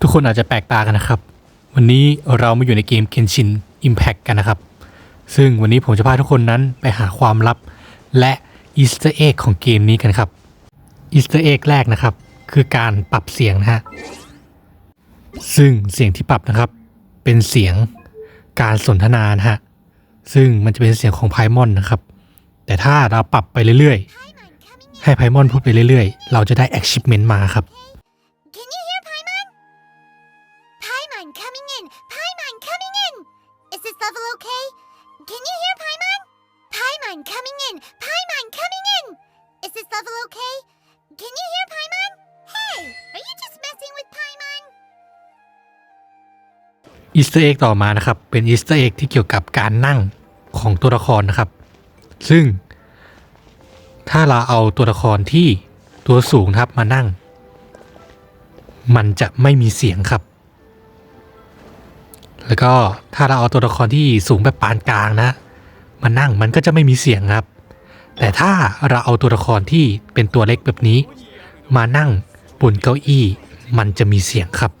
ทุกคนอาจจะแปลกตากันนะครับ วันนี้เรามาอยู่ในเกม Genshin Impact กันนะครับ ซึ่งวันนี้ผมจะพาทุกคนนั้นไปหาความลับ และอีสต r ร์เอ็กของเกมนี้กันครับอีสต r ร์เอ็กแรกนะครับ คือการปรับเสียงนะฮะ ซึ่งเสียงที่ปรับนะครับ เป็นเสียงการสนทนานะฮะ ซึ่งมันจะเป็นเสียงของไพมอนนะครับ แต่ถ้าเราปรับไปเรื่อยๆ ให้ไพมอนพูดไปเรื่อยๆ เราจะได้ achievement มาครับ อีสเตอร์เอ็กต่อมานะครับ เป็นอีสเตอร์เอ็กที่เกี่ยวกับการนั่งของตัวละครนะครับ ซึ่ง ถ้าเราเอาตัวละครที่ตัวสูงครับมานั่ง มันจะไม่มีเสียงครับ แล้วก็ถ้าเราเอาตัวละครที่สูงแบบปานกลางนะมานั่งมันก็จะไม่มีเสียงครับ แต่ถ้าเราเอาตัวละครที่เป็นตัวเล็กแบบนี้ มานั่งบนเก้าอี้ มันจะมีเสียงครับ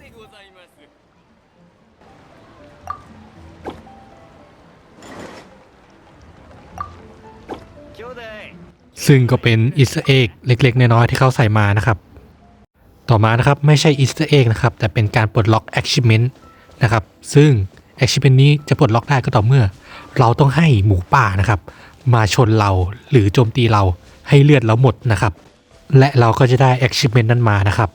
ซึ่งก็เป็นอีสเอ็กเล็ก ๆ น้อยๆที่เขาใส่มานะครับ ต่อมานะครับไม่ใช่อีสเอ็กนะครับ แต่เป็นการปลดล็อก achievement นะครับ ซึ่ง achievement นี้จะปลดล็อกได้ก็ต่อเมื่อ เราต้องให้หมูป่านะครับ มาชนเราหรือโจมตีเราให้เลือดเราหมดนะครับ และเราก็จะได้ achievement นั้นมานะครับ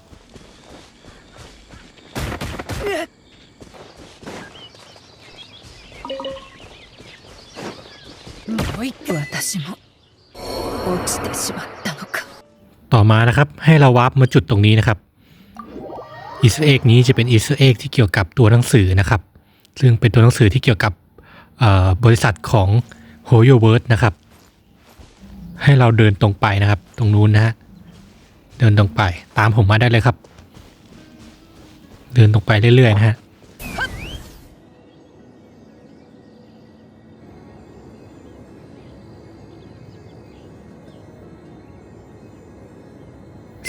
もう一個私も 落ちてしまったのか ต่อมานะครับให้เราวาร์ปมาจุดตรงนี้นะครับอีสเอ็กนี้จะเป็นอีสเอ็กที่เกี่ยวกับตัวหนังสือนะครับ ซึ่งเป็นตัวหนังสือที่เกี่ยวกับเอ่อบริษัทของ h o y o w o r d นะครับ ให้เราเดินตรงไปนะครับ ตรงนู้นนะฮะเดินตรงไปตามผมมาได้เลยครับ เดินตรงไปเรื่อยๆนะฮะ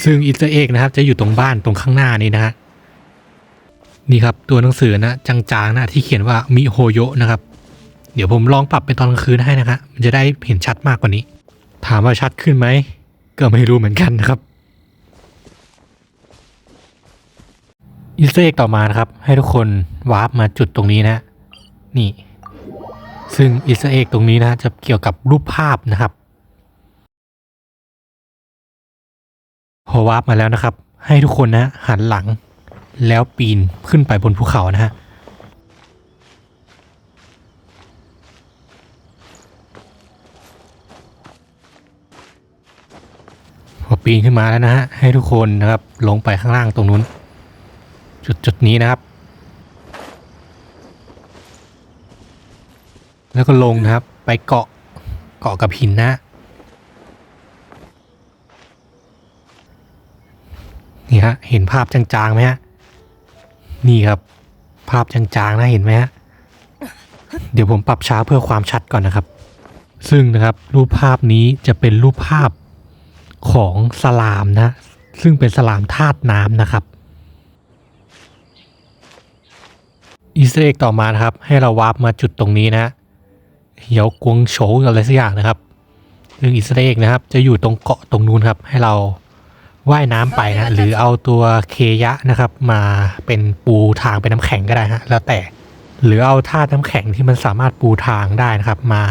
ซึ่งอีสเอ็กนะครับ จะอยู่ตรงบ้านตรงข้างหน้านี้นะฮะนี่ครับตัวหนังสือนะจางๆนะที่เขียนว่ามิโฮโยนะครับ เดี๋ยวผมลองปรับเป็นตอนกลางคืนให้นะครับมันจะได้เห็นชัดมากกว่านี้ ถามว่าชัดขึ้นไหมก็ไม่รู้เหมือนกันนะครับอีสเอ็กต่อมานะครับ ให้ทุกคนวาร์ปมาจุดตรงนี้นะนี่ ซึ่งอีสเอ็กตรงนี้นะจะเกี่ยวกับรูปภาพนะครับ พอวาร์ปมาแล้วนะครับ ให้ทุกคนนะหันหลัง แล้วปีนขึ้นไปบนภูเขานะฮะพอปีนขึ้นมาแล้วนะฮะให้ทุกคนนะครับลงไปข้างล่างตรงนู้น จุดจุดนี้นะครับ แล้วก็ลงนะครับ ไปเกาะเกาะกับหินนะ นี่ฮะเห็นภาพจางๆไหมฮะนี่ครับ ภาพจางๆนะเห็นไหมฮะเดี๋ยวผมปรับช้าเพื่อความชัดก่อนนะครับ ซึ่งนะครับรูปภาพนี้จะเป็นรูปภาพของสลามนะ ซึ่งเป็นสลามธาตุน้ำนะครับอีสเตอร์เอกต่อมานะครับ ให้เราวาร์ปมาจุดตรงนี้นะเหียวกวงโฉอะไรสักอย่างนะครับซึ่งอีสเตอร์เอกนะครับ จะอยู่ตรงเกาะตรงนู้นครับ ให้เรา ว่ายน้ำไปนะหรือเอาตัวเคยะนะครับ มาเป็นปูทางเป็นน้ำแข็งก็ได้ฮะแล้วแต่หรือเอาธาตุน้ำแข็งที่มันสามารถปูทางได้นะครับมา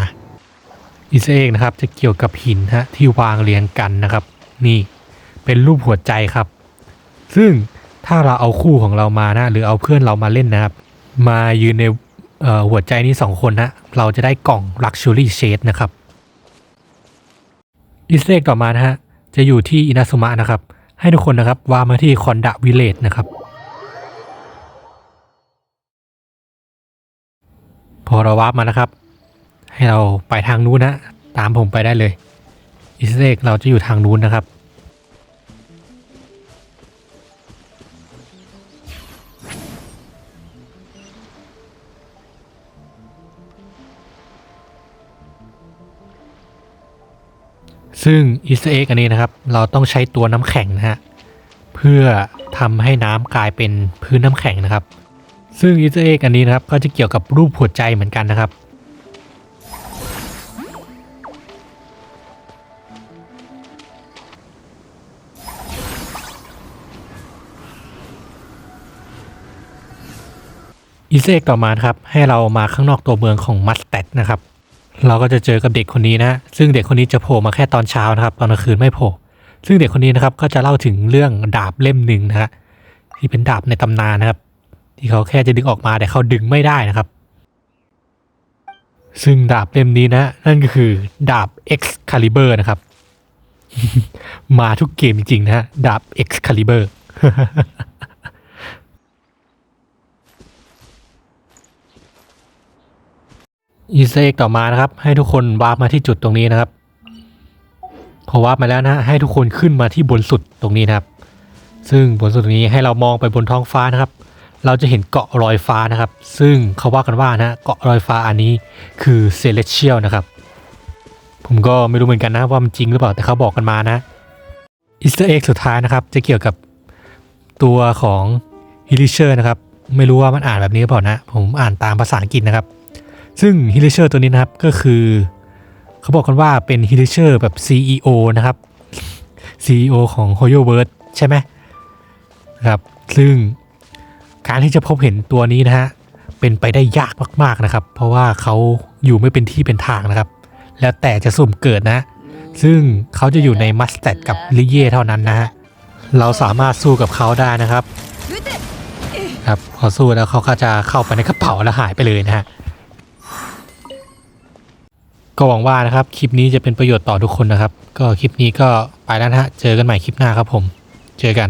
อิสเอกนะครับ จะเกี่ยวกับหินฮะที่วางเรียงกันนะครับ นี่เป็นรูปหัวใจครับ ซึ่งถ้าเราเอาคู่ของเรามานะหรือเอาเพื่อนเรามาเล่นนะครับ มายืนในเอ่อหัวใจนี้สองคนนะเราจะได้กล่อง Luxury Shade นะครับอิสเอกต่อมานะฮะ จะอยู่ที่อินาซุมะนะครับ ให้ทุกคนนะครับวางมาที่คอนดะวิเลจนะครับ พอเราวาร์ปมานะครับ ให้เราไปทางนู้นนะ ตามผมไปได้เลย อิสเอกเราจะอยู่ทางนู้นนะครับ ซึ่งอีสเอ็กอันนี้นะครับ เราต้องใช้ตัวน้ำแข็งนะฮะ เพื่อทำให้น้ำกลายเป็นพื้นน้ำแข็งนะครับ ซึ่งอีสเอ็กอันนี้นะครับ ก็จะเกี่ยวกับรูปหัวใจเหมือนกันนะครับอีสเอ็กต่อมาครับ ให้เรามาข้างนอกตัวเมืองของมัสแตดนะครับ เราก็จะเจอกับเด็กคนนี้นะ ซึ่งเด็กคนนี้จะโผล่มาแค่ตอนเช้านะครับตอนกลางคืนไม่โผล่ ซึ่งเด็กคนนี้นะครับก็จะเล่าถึงเรื่องดาบเล่มหนึ่งนะฮะที่เป็นดาบในตำนานนะครับ ที่เขาแค่จะดึงออกมาแต่เขาดึงไม่ได้นะครับ ซึ่งดาบเล่มนี้นะ นั่นก็คือดาบ Excalibur นะครับ มาทุกเกมจริงๆนะฮะดาบ Excalibur อีสเอ็กต่อมานะครับ ให้ทุกคนวาร์ปมาที่จุดตรงนี้นะครับ พอวาร์ปมาแล้วนะให้ทุกคนขึ้นมาที่บนสุดตรงนี้นะครับ ซึ่งบนสุดตรงนี้ให้เรามองไปบนท้องฟ้านะครับ เราจะเห็นเกาะลอยฟ้านะครับ ซึ่งเขาว่ากันว่านะเกาะลอยฟ้าอันนี้คือเซเลเชียลนะครับ ผมก็ไม่รู้เหมือนกันนะว่ามันจริงหรือเปล่าแต่เขาบอกกันมานะอีสเตอร์เอ็กสุดท้ายนะครับ จะเกี่ยวกับตัวของฮิลิเชอร์นะครับ ไม่รู้ว่ามันอ่านแบบนี้หรือเปล่านะ ผมอ่านตามภาษาอังกฤษนะครับ ซึ่งฮิลเชอร์ตัวนี้นะครับก็คือ เขาบอกกันว่าเป็นฮิลเชอร์แบบ CEO นะครับ CEO ของ h o y o w o r d ใช่ไหมครับ ซึ่งการที่จะพบเห็นตัวนี้นะฮะเป็นไปได้ยากมากๆนะครับ เพราะว่าเขาอยู่ไม่เป็นที่เป็นทางนะครับ แล้วแต่จะสุ่มเกิดนะ ซึ่งเขาจะอยู่ในมัสแตดกับลิเย่เท่านั้นนะฮะเราสามารถสู้กับเขาได้นะครับ ครับพอสู้แล้วเขาก็จะเข้าไปในกระเป๋าแล้วหายไปเลยนะฮะ ก็หวังว่านะครับคลิปนี้จะเป็นประโยชน์ต่อทุกคนนะครับ ก็คลิปนี้ก็ไปแล้วนะฮะเจอกันใหม่คลิปหน้าครับผม เจอกัน